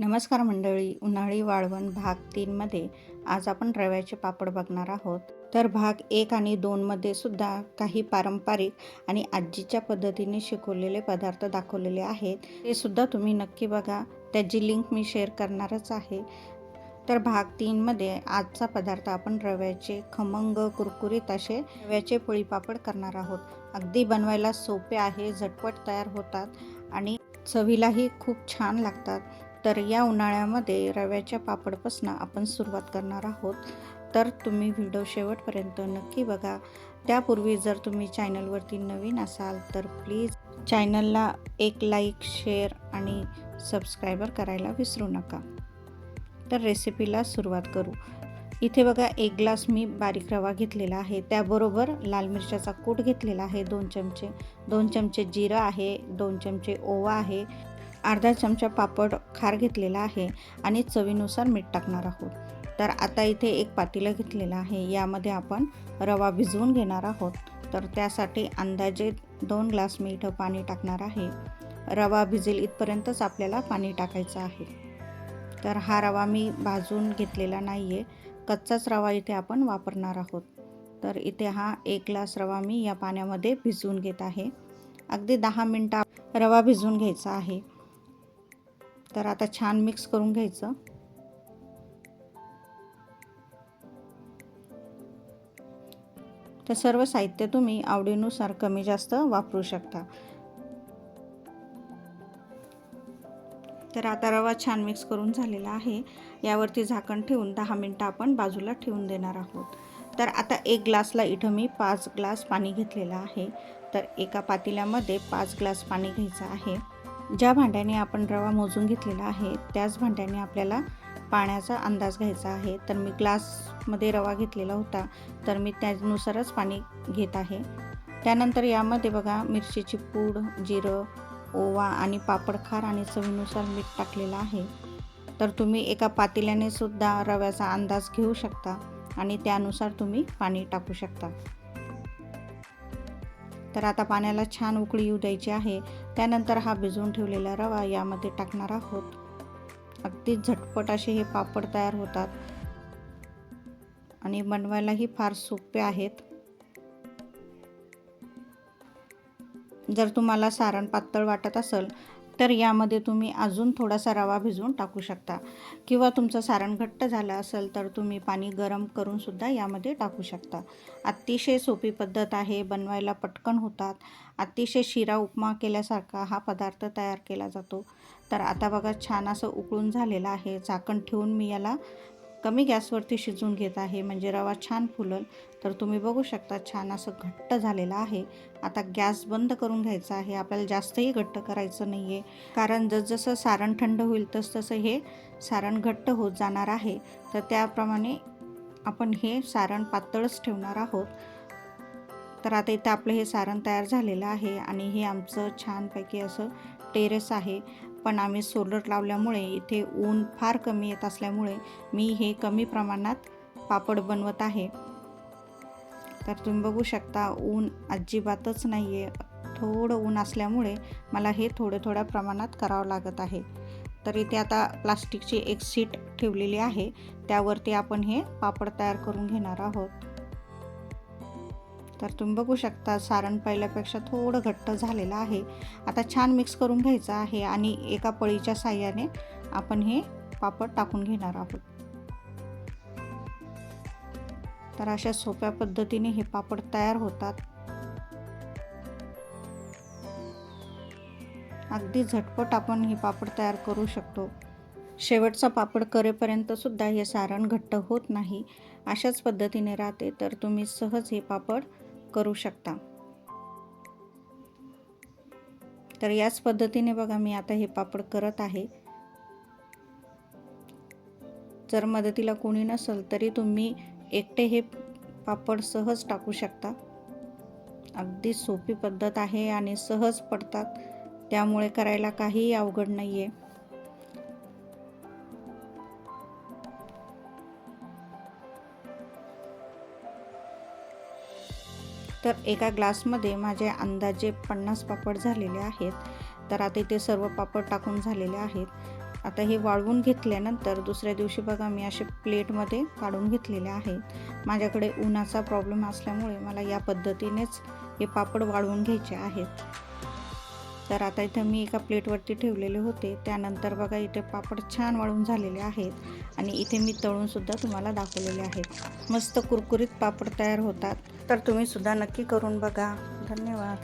नमस्कार मंडळी उन्हाळी वाळवण भाग तीनमध्ये आज आपण रव्याचे पापड बघणार आहोत. तर भाग एक आणि दोनमध्ये सुद्धा काही पारंपरिक आणि आजीच्या पद्धतीने शिकवलेले पदार्थ दाखवलेले आहेत. ते सुद्धा तुम्ही नक्की बघा. त्याची लिंक मी शेअर करणारच आहे. तर भाग तीनमध्ये आजचा पदार्थ आपण रव्याचे खमंग कुरकुरीत असे रव्याचे पोळी पापड करणार आहोत. अगदी बनवायला सोपे आहे झटपट तयार होतात आणि चवीलाही खूप छान लागतात. तर या उन्हाळ्यामध्ये रव्याच्या पापडपासून आपण सुरुवात करणार आहोत. तर तुम्ही व्हिडिओ शेवटपर्यंत नक्की बघा. त्यापूर्वी जर तुम्ही चॅनलवरती नवीन असाल तर प्लीज चॅनलला एक लाईक शेअर आणि सबस्क्रायबर करायला विसरू नका. तर रेसिपीला सुरुवात करू. इथे बघा एक ग्लास मी बारीक रवा घेतलेला आहे. त्याबरोबर लाल मिरच्याचा कूट घेतलेला आहे दोन चमचे. दोन चमचे जिरं आहे दोन चमचे ओवा आहे. अर्धा चमचा पापड खार घेतलेला आहे आणि चवीनुसार मीठ टाकणार आहोत. तर आता इथे एक पातेलं घेतलेलं आहे. यामध्ये आपण रवा भिजवून घेणार आहोत. तर त्यासाठी अंदाजे दोन ग्लास मी इथं पाणी टाकणार आहे. रवा भिजेल इथपर्यंतच आपल्याला पाणी टाकायचं आहे. तर हा रवा मी भाजून घेतलेला नाही आहे कच्चाच रवा इथे आपण वापरणार आहोत. तर इथे हा एक ग्लास रवा मी या पाण्यामध्ये भिजवून घेत आहे. अगदी दहा मिनटं रवा भिजवून घ्यायचा आहे. तर आता छान मिक्स करून घ्यायचं. तर सर्व साहित्य तुम्ही आवडीनुसार कमी जास्त वापरू शकता. तर आता रवा छान मिक्स करून झालेला आहे. यावरती झाकण ठेवून दहा मिनटं आपण बाजूला ठेवून देणार आहोत. तर आता एक ग्लासला इथं मी पाच ग्लास पाणी घेतलेलं आहे. तर एका पातेल्यामध्ये पाच ग्लास पाणी घ्यायचं आहे. ज्या भांड्याने आपण रवा मोजून घेतलेला आहे त्याच भांड्याने आपल्याला पाण्याचा अंदाज घ्यायचा आहे. तर मी ग्लासमध्ये रवा घेतलेला होता तर मी त्यानुसारच पाणी घेत आहे. त्यानंतर यामध्ये बघा मिरचीची पूड जिरं ओवा आणि पापडखार आणि चवीनुसार मीठ टाकलेलं आहे. तर तुम्ही एका पातेल्याने सुद्धा रव्याचा अंदाज घेऊ शकता आणि त्यानुसार तुम्ही पाणी टाकू शकता. तर आता पाण्याला छान उकळी येऊ द्यायची आहे. त्यानंतर हा भिजवून ठेवलेला रवा यामध्ये टाकणार आहोत. अगदी झटपट असे हे पापड तयार होतात. आणि बनवायलाही फार सोपे आहेत. जर तुम्हाला सारण पातळ वाटत असेल तर यामध्ये तुम्ही अजून थोडासा रवा भिजवून टाकू शकता. किंवा तुमचं सारण घट्ट झालं असेल तर तुम्ही पाणी गरम करूनसुद्धा यामध्ये टाकू शकता. अतिशय सोपी पद्धत आहे बनवायला पटकन होतात. अतिशय शिरा उपमा केल्यासारखा हा पदार्थ तयार केला जातो. तर आता बघा छान असं उकळून झालेलं आहे. झाकण ठेवून मी याला कमी गॅसवरती शिजवून घेत आहे. म्हणजे रवा छान फुलल तर तुम्ही बघू शकता छान असं घट्ट झालेलं आहे. आता गॅस बंद करून घ्यायचा आहे. आपल्याला जास्तही घट्ट करायचं नाही आहे कारण जसजसं सारण थंड होईल तसतसं हे सारण घट्ट होत जाणार आहे. तर त्याप्रमाणे आपण हे सारण पातळच ठेवणार आहोत. तर आता इथं आपलं हे सारण तयार झालेलं आहे आणि हे आमचं छानपैकी असं टेरेस आहे. पण आम्ही सोलर लावल्यामुळे इथे ऊन फार कमी येत असल्यामुळे मी हे कमी प्रमाणात पापड बनवत आहे. तर तुम्ही बघू शकता ऊन अजिबातच नाही आहे थोडं ऊन असल्यामुळे मला हे थोड्या थोड्या प्रमाणात करावं लागत आहे. तर इथे आता प्लास्टिकची एक सीट ठेवलेली आहे. त्यावरती आपण हे पापड तयार करून घेणार आहोत. तर तुम्ही बघू शकता सारण पहिल्यापेक्षा थोडं घट्ट झालेलं आहे. आता छान मिक्स करून घ्यायचं आहे आणि एका पळीच्या साह्याने आपण हे पापड टाकून घेणार आहोत. तर अशा सोप्या पद्धतीने हे पापड तयार होतात. अगदी झटपट आपण हे पापड तयार करू शकतो. शेवटचा पापड करेपर्यंत सुद्धा हे सारण घट्ट होत नाही. अशाच पद्धतीने राहते तर तुम्ही सहज हे पापड करू शकता. तर याच पद्धतीने बघा मी आता हे पापड करत आहे. जर मदतीला कोणी नसेल तरी तुम्ही एकटे हे पापड सहज टाकू शकता. अगदी सोपी पद्धत आहे आणि सहज पडतात. त्यामुळे करायला काहीही अवघड नाही आहे तर एका ग्लासमध्ये माझे अंदाजे पन्नास पापड झालेले आहेत. तर आता इथे सर्व पापड टाकून झालेले आहेत. आता हे वाळवून घेतल्यानंतर दुसऱ्या दिवशी बघा मी असे प्लेटमध्ये काढून घेतलेले आहेत. माझ्याकडे उन्हाचा प्रॉब्लेम असल्यामुळे मला या पद्धतीनेच हे पापड वाळवून घ्यायचे आहेत. तर आता इथं मी एका प्लेटवरती ठेवलेले होते. त्यानंतर बघा इथे पापड छान वाळून झालेले आहेत आणि इथे मी तळूनसुद्धा तुम्हाला दाखवलेले आहेत. मस्त कुरकुरीत पापड तयार होतात. तर तुम्ही सुद्धा नक्की करून बघा. धन्यवाद.